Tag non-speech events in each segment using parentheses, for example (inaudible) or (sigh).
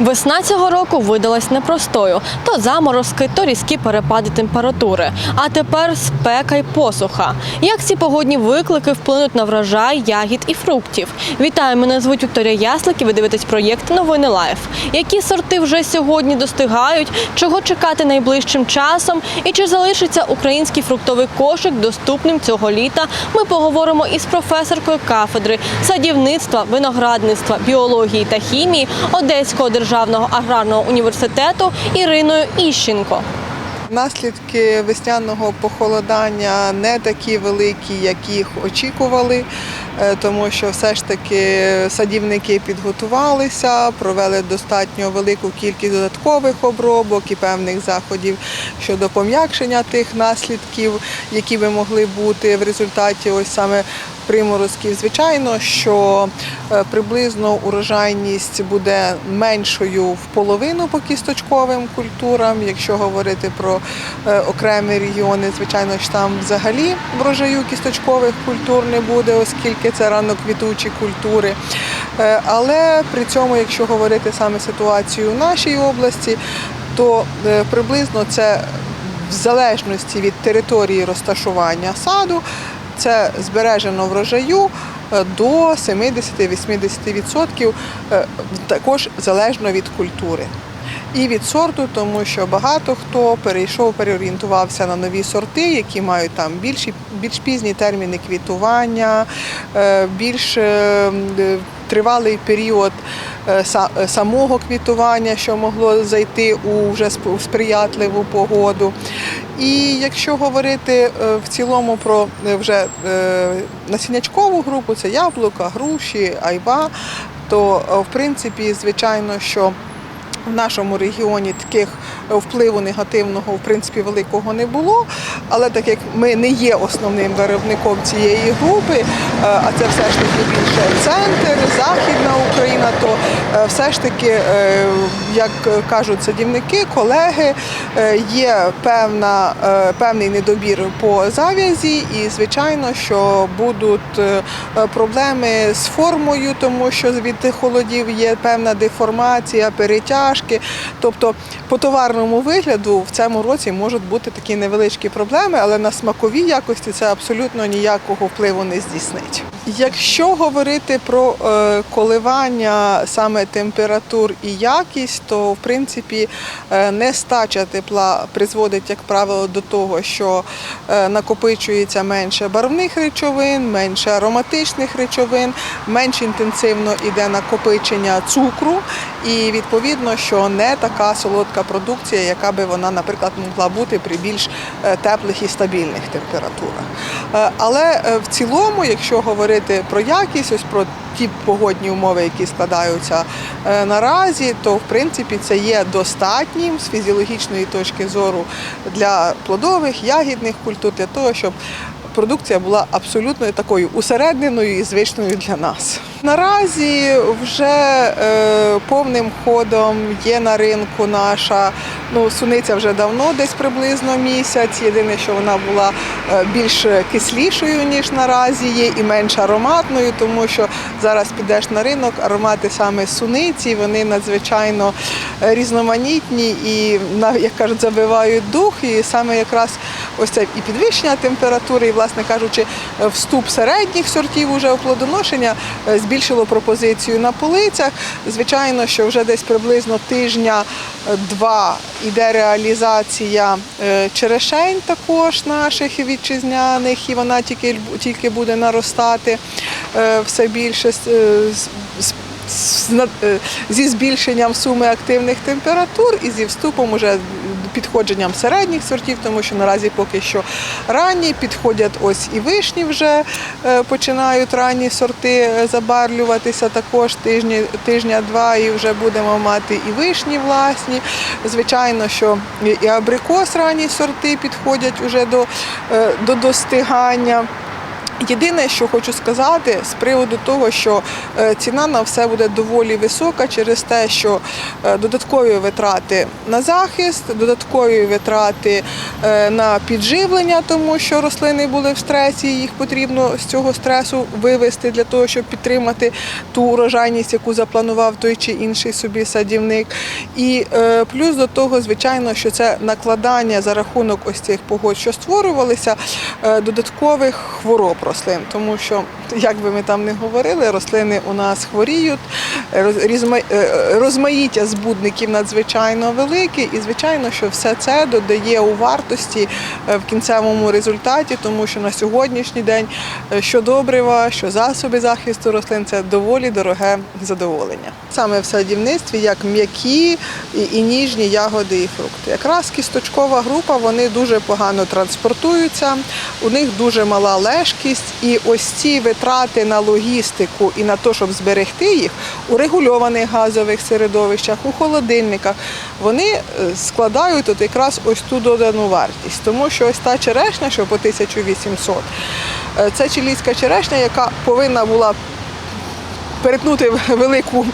Весна цього року видалась непростою: то заморозки, то різкі перепади температури. А тепер спека й посуха. Як ці погодні виклики вплинуть на врожай ягід і фруктів? Вітаю, мене звуть Вікторія Яслик і ви дивитесь проєкт Новини Лайф. Які сорти вже сьогодні достигають, чого чекати найближчим часом і чи залишиться український фруктовий кошик доступним цього літа? Ми поговоримо із професоркою кафедри садівництва, виноградництва, біології та хімії Одеського державного аграрного університету Іриною Іщенко. Наслідки весняного похолодання не такі великі, як їх очікували, е, тому що все ж таки садівники підготувалися, провели достатньо велику кількість додаткових обробок і певних заходів щодо пом'якшення тих наслідків, які би могли бути в результаті ось саме приморозків. Звичайно, що е, приблизно урожайність буде меншою в половину по кісточковим культурам. Якщо говорити про е, окремі регіони, звичайно ж там взагалі врожаю кісточкових культур не буде, оскільки це раноквітучі культури. Е, Але при цьому, якщо говорити саме ситуацію в нашій області, то приблизно це в залежності від території розташування саду, це збережено врожаю е, до 70-80%, е, також залежно від культури. І від сорту, тому що багато хто перейшов, переорієнтувався на нові сорти, які мають там більші, більш пізні терміни квітування, е, більш тривалий період са- самого квітування, що могло зайти у вже сприятливу погоду. І якщо говорити е, в цілому про е, вже е, насіннячкову групу, це яблука, груші, айва, то в принципі, звичайно, що в нашому регіоні таких впливу негативного в принципі великого не було. Але так як ми не є основним виробником цієї групи, е, а це все ж таки більше центр, західна Україна, то е, все ж таки, е, як кажуть садівники, колеги, є певна, певний недобір по зав'язі, і звичайно, що будуть проблеми з формою, тому що від холодів є певна деформація, перетяжки. Тобто по товарному вигляду в цьому році можуть бути такі невеличкі проблеми, але на смаковій якості це абсолютно ніякого впливу не здійснить. Якщо говорити про е, коливання саме температур і якість, то в принципі е, нестача тепла призводить, як правило, до того, що е, накопичується менше барвних речовин, менше ароматичних речовин, менш інтенсивно йде накопичення цукру, і відповідно, що не така солодка продукція, яка би вона, наприклад, могла бути при більш теплих і стабільних температурах. Але в цілому, якщо говорити про якість, ось про ті погодні умови, які складаються е, наразі, то в принципі це є достатнім з фізіологічної точки зору для плодових, ягідних культур, для того, щоб продукція була абсолютно такою усередненою і звичною для нас. Наразі вже е, повним ходом є на ринку наша ну, суниця вже давно, десь приблизно місяць. Єдине, що вона була е, більш кислішою, ніж наразі є, і менш ароматною, тому що зараз підеш на ринок, аромати саме суниці, вони надзвичайно е, різноманітні і, як кажуть, забивають дух. І саме якраз ось це і підвищення температури, і, власне кажучи, е, вступ середніх сортів уже у плодоношення е, збільшило пропозицію на полицях. Звичайно, що вже десь приблизно тижня-два іде реалізація е, черешень також наших вітчизняних, і вона тільки, тільки буде наростати е, все більше. е, зі збільшенням суми активних температур і зі вступом уже підходженням середніх сортів, тому що наразі поки що ранні підходять ось і вишні вже е, починають ранні сорти забарлюватися. також тижні, тижня-два і вже будемо мати і вишні власні. Звичайно, що і- і абрикос ранні сорти підходять уже до, е, до достигання. Єдине, що хочу сказати з приводу того, що е, ціна на все буде доволі висока через те, що е, додаткові витрати на захист, додаткові витрати е, на підживлення, тому що рослини були в стресі, їх потрібно з цього стресу вивести для того, щоб підтримати ту урожайність, яку запланував той чи інший собі садівник. І плюс до того, звичайно, що це накладання за рахунок ось цих погод, що створювалися, додаткових хвороб рослин, тому що, як би ми там не говорили, рослини у нас хворіють, е, е, розмаїття збудників надзвичайно велике, і звичайно, що все це додає у вартості е, в кінцевому результаті, тому що на сьогоднішній день що добрива, що засоби захисту рослин це доволі дороге задоволення. Саме в садівництві як м'які і ніжні ягоди і фрукти. Якраз кісточкова група вони дуже погано транспортуються, у них дуже мала лежкість, і ось ці витрати на логістику і на те, щоб зберегти їх у регульованих газових середовищах, у холодильниках, вони е, складають от якраз ось ту додану вартість. Тому що ось та черешня, що по 1800, е, це чилійська черешня, яка повинна була перетнути велику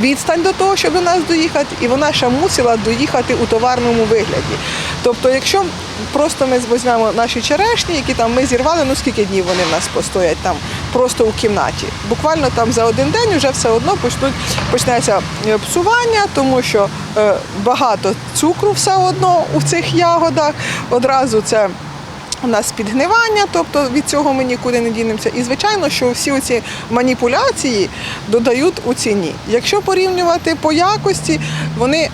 відстань до того, щоб до нас доїхати, і вона ще мусила доїхати у товарному вигляді. Тобто, якщо просто ми візьмемо наші черешні, які там ми зірвали, ну скільки днів вони в нас постоять там просто у кімнаті. Буквально там за один день вже все одно почнуть почнеться е, псування, тому що е, багато цукру все одно у цих ягодах. Одразу це у нас підгнивання, тобто від цього ми нікуди не дінемося. І звичайно, що всі ці маніпуляції додають у ціні. Якщо порівнювати по якості, вони.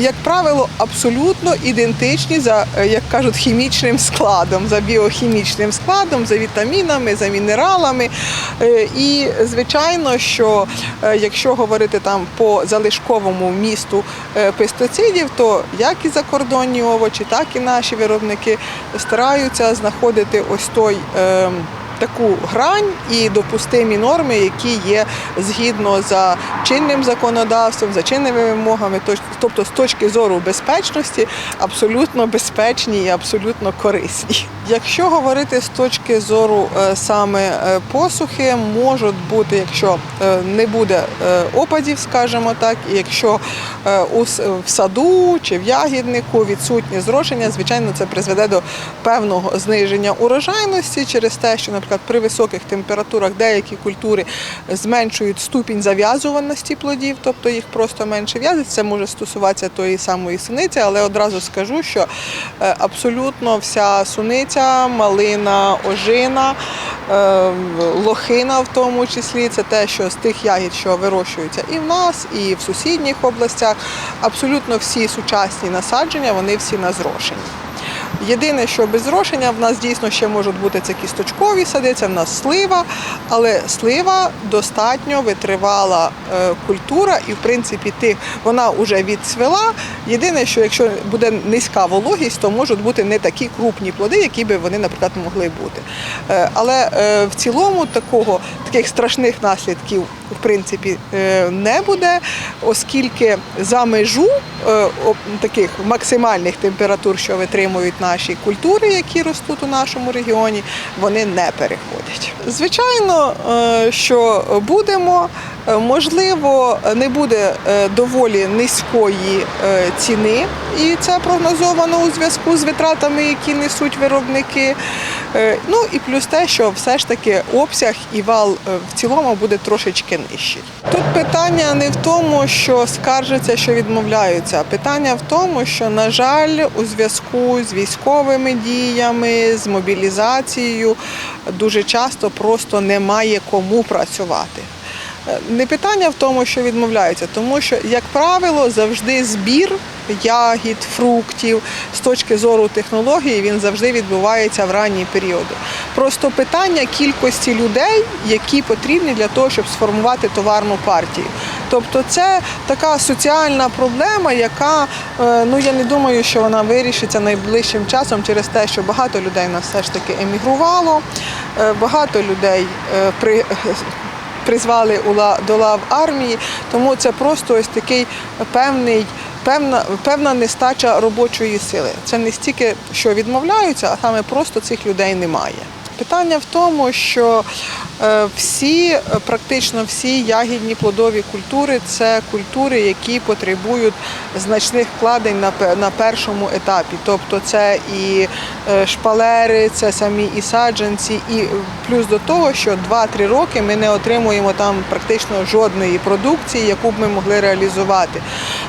Як правило, абсолютно ідентичні за, е, як кажуть, хімічним складом, за біохімічним складом, за вітамінами, за мінералами. Е, І звичайно, що е, якщо говорити там по залишковому місту пестицидів, то як і закордонні овочі, так і наші виробники стараються знаходити ось той. Таку грань і допустимі норми, які є згідно за чинним законодавством, за чинними вимогами, тобто з точки зору безпечності, абсолютно безпечні і абсолютно корисні. Якщо говорити з точки зору е, саме е, посухи, можуть бути, якщо е, не буде опадів, скажімо так, і якщо в саду чи в ягіднику відсутнє зрошення, звичайно, це призведе до певного зниження урожайності через те, що, наприклад, при високих температурах деякі культури зменшують ступінь зав'язуваності плодів, тобто їх просто менше в'язить. Це може стосуватися тої самої суниці, але одразу скажу, що е, абсолютно вся суниця, малина, ожина, е, лохина в тому числі, це те, що з тих ягід, що вирощуються і в нас, і в сусідніх областях, абсолютно всі сучасні насадження, вони всі на зрошенні. Єдине, що без зрошення в нас дійсно ще можуть бути це кісточкові сади, це в нас слива, але слива достатньо витривала е, культура, і в принципі тих вона вже відцвела. Єдине, що якщо буде низька вологість, то можуть бути не такі крупні плоди, які би вони, наприклад, могли бути. Е, але е, в цілому такого таких страшних наслідків в принципі не буде, оскільки за межу таких максимальних температур, що витримують наші культури, які ростуть у нашому регіоні, вони не переходять. Звичайно, е, що будемо. Е, Можливо, не буде е, доволі низької ціни, і це прогнозовано у зв'язку з витратами, які несуть виробники. Е, Ну і плюс те, що все ж таки обсяг і вал е, в цілому буде трошечки нижчий. Тут питання не в тому, що скаржаться, що відмовляються. Питання в тому, що, на жаль, у зв'язку з військовими діями, з мобілізацією дуже часто просто немає кому працювати. Е, Не питання в тому, що відмовляються, тому що, як правило, завжди збір ягід, фруктів з точки зору технології він завжди відбувається в ранні періоди. Просто питання кількості людей, які потрібні для того, щоб сформувати товарну партію. Тобто це така соціальна проблема, яка е, ну я не думаю, що вона вирішиться найближчим часом через те, що багато людей нас все ж таки емігрувало, е, багато людей при призвали до лав армії, тому це просто ось такий певний. Певна, певна нестача робочої сили. Це не стільки, що відмовляються, а саме просто цих людей немає. Питання в тому, що е, всі, е, практично всі ягідні плодові культури це культури, які потребують значних вкладень на, пе- на першому етапі. Тобто це і е, шпалери, це самі і саджанці, і плюс до того, що 2-3 роки ми не отримуємо там практично жодної продукції, яку б ми могли реалізувати.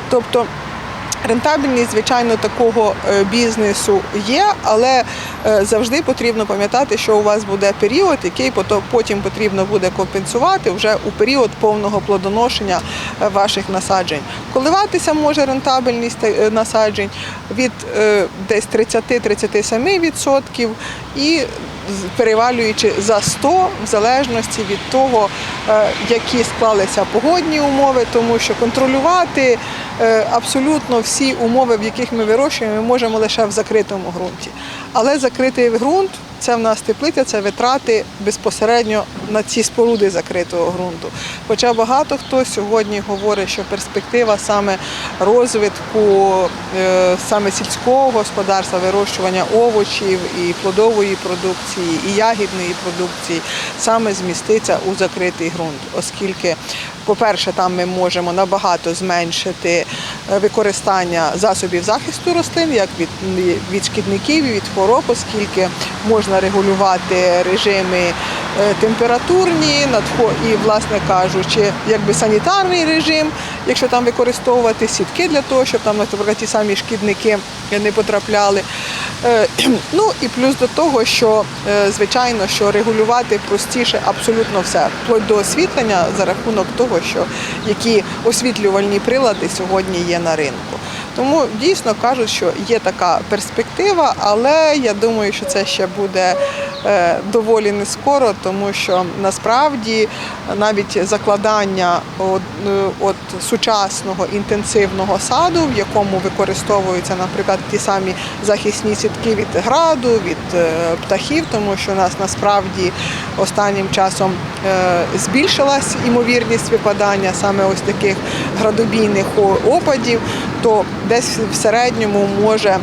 Тобто Рентабельність, звичайно, такого е, бізнесу є, але е, завжди потрібно пам'ятати, що у вас буде період, який потім потрібно буде компенсувати вже у період повного плодоношення е, ваших насаджень. Коливатися може рентабельність насаджень від десь 30-37% і перевалюючи за 100 в залежності від того, які склалися погодні умови, тому що контролювати абсолютно всі умови, в яких ми вирощуємо, ми можемо лише в закритому ґрунті. Але закритий ґрунт це в нас теплиця, це витрати безпосередньо на ці споруди закритого ґрунту. Хоча багато хто сьогодні говорить, що перспектива саме розвитку е, саме сільського господарства, вирощування овочів і плодової продукції, і ягідної продукції саме зміститься у закритий ґрунт, оскільки, по-перше, там ми можемо набагато зменшити використання засобів захисту рослин, як від, від шкідників від хвороб, оскільки можна регулювати режими е, температурні, надхо- і, власне кажучи, якби санітарний режим, якщо там використовувати сітки для того, щоб там, наприклад, ті самі шкідники не потрапляли. Е, (clears throat) Ну і плюс до того, що е, звичайно, що регулювати простіше абсолютно все, вплоть до освітлення за рахунок того, що які освітлювальні прилади сьогодні є на ринку. Тому дійсно кажуть, що є така перспектива, але я думаю, що це ще буде е, доволі не скоро, тому що насправді навіть закладання от, е, от сучасного інтенсивного саду, в якому використовуються, наприклад, ті самі захисні сітки від граду, від е, птахів, тому що у нас насправді останнім часом збільшилась ймовірність випадання саме ось таких градобійних опадів, то десь в середньому може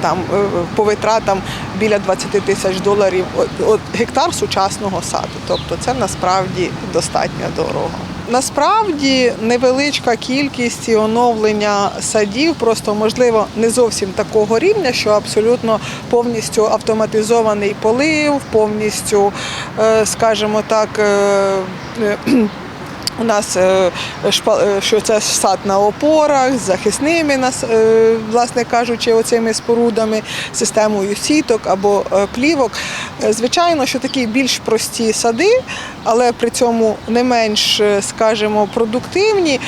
там е, по витратам біля 20 тисяч доларів от гектар сучасного саду. Тобто це насправді достатньо дорого. Насправді невеличка кількість і оновлення садів, просто можливо не зовсім такого рівня, що абсолютно повністю автоматизований полив, повністю, е, скажімо так. У нас е, е, що це сад на опорах з захисними нас, е, власне кажучи, оцими спорудами, системою сіток або плівок. Звичайно, що такі більш прості сади, але при цьому не менш, скажімо, продуктивні.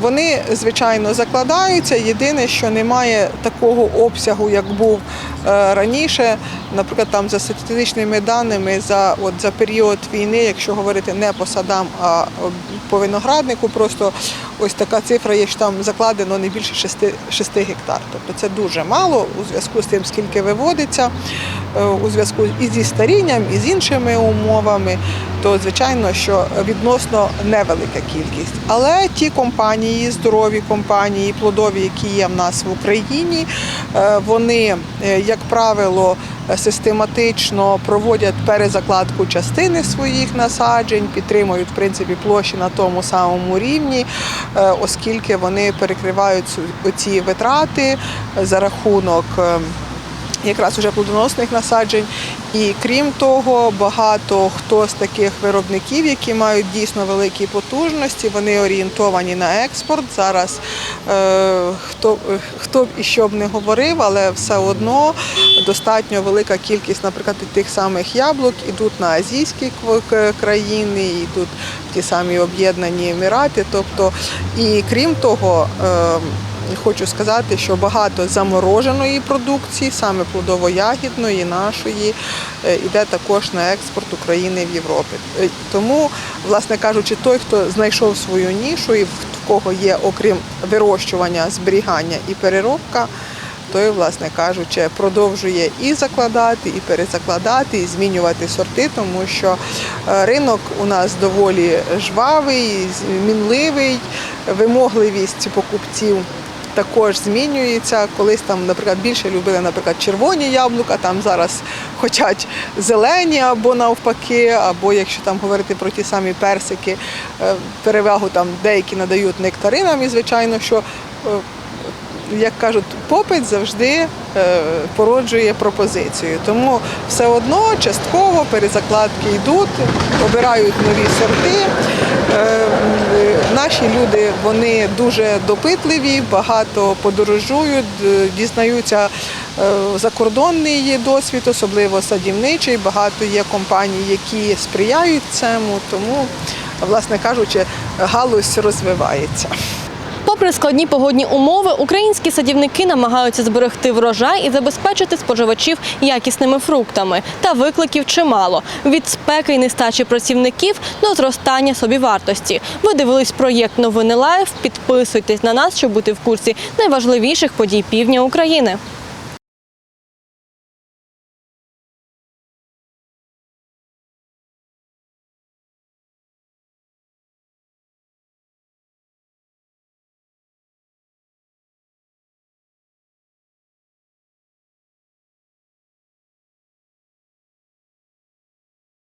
Вони звичайно закладаються. Єдине, що немає такого обсягу, як був раніше. Наприклад, там за статистичними даними за от за період війни, якщо говорити не по садам, а по винограднику, просто ось така цифра є, що там закладено не більше 6, 6 гектар. Тобто це дуже мало у зв'язку з тим, скільки виводиться, е, у зв'язку і зі старінням, і з іншими умовами, то звичайно, що відносно невелика кількість. Але ті компанії, здорові компанії, плодові, які є в нас в Україні, е, вони, е, як правило, систематично проводять перезакладку частини своїх насаджень, підтримують в принципі площі на тому самому рівні, оскільки вони перекривають ці витрати за рахунок. Якраз уже плодоносних насаджень. І крім того, багато хто з таких виробників, які мають дійсно великі потужності, вони орієнтовані на експорт. Зараз е, хто, е, хто б і що б не говорив, але все одно достатньо велика кількість, наприклад, тих самих яблук ідуть на азійські країни, йдуть ті самі об'єднані Емірати. Тобто, і крім того, е, Хочу сказати, що багато замороженої продукції, саме плодово-ягідної, нашої, е, йде також на експорт України в Європі. Е, Тому, власне кажучи, той, хто знайшов свою нішу і в кого є, окрім вирощування, зберігання і переробка, той, власне кажучи, продовжує і закладати, і перезакладати, і змінювати сорти, тому що е, ринок у нас доволі жвавий, мінливий, вимогливість покупців також змінюється. Колись там, наприклад, більше любили, наприклад, червоні яблука, там зараз хочуть зелені або навпаки, або якщо там говорити про ті самі персики, е, перевагу там деякі надають нектаринам, і звичайно, що е, як кажуть, попит завжди е, породжує пропозицію. Тому все одно частково перезакладки йдуть, обирають нові сорти. Е, Наші люди вони дуже допитливі, багато подорожують, дізнаються е, закордонний досвід, особливо садівничий. Багато є компаній, які сприяють цьому, тому, власне кажучи, галузь розвивається. Попри складні погодні умови, українські садівники намагаються зберегти врожай і забезпечити споживачів якісними фруктами. Та викликів чимало від спеки й нестачі працівників до зростання собівартості. Ви дивились проєкт Новини Лайф. Підписуйтесь на нас, щоб бути в курсі найважливіших подій півдня України.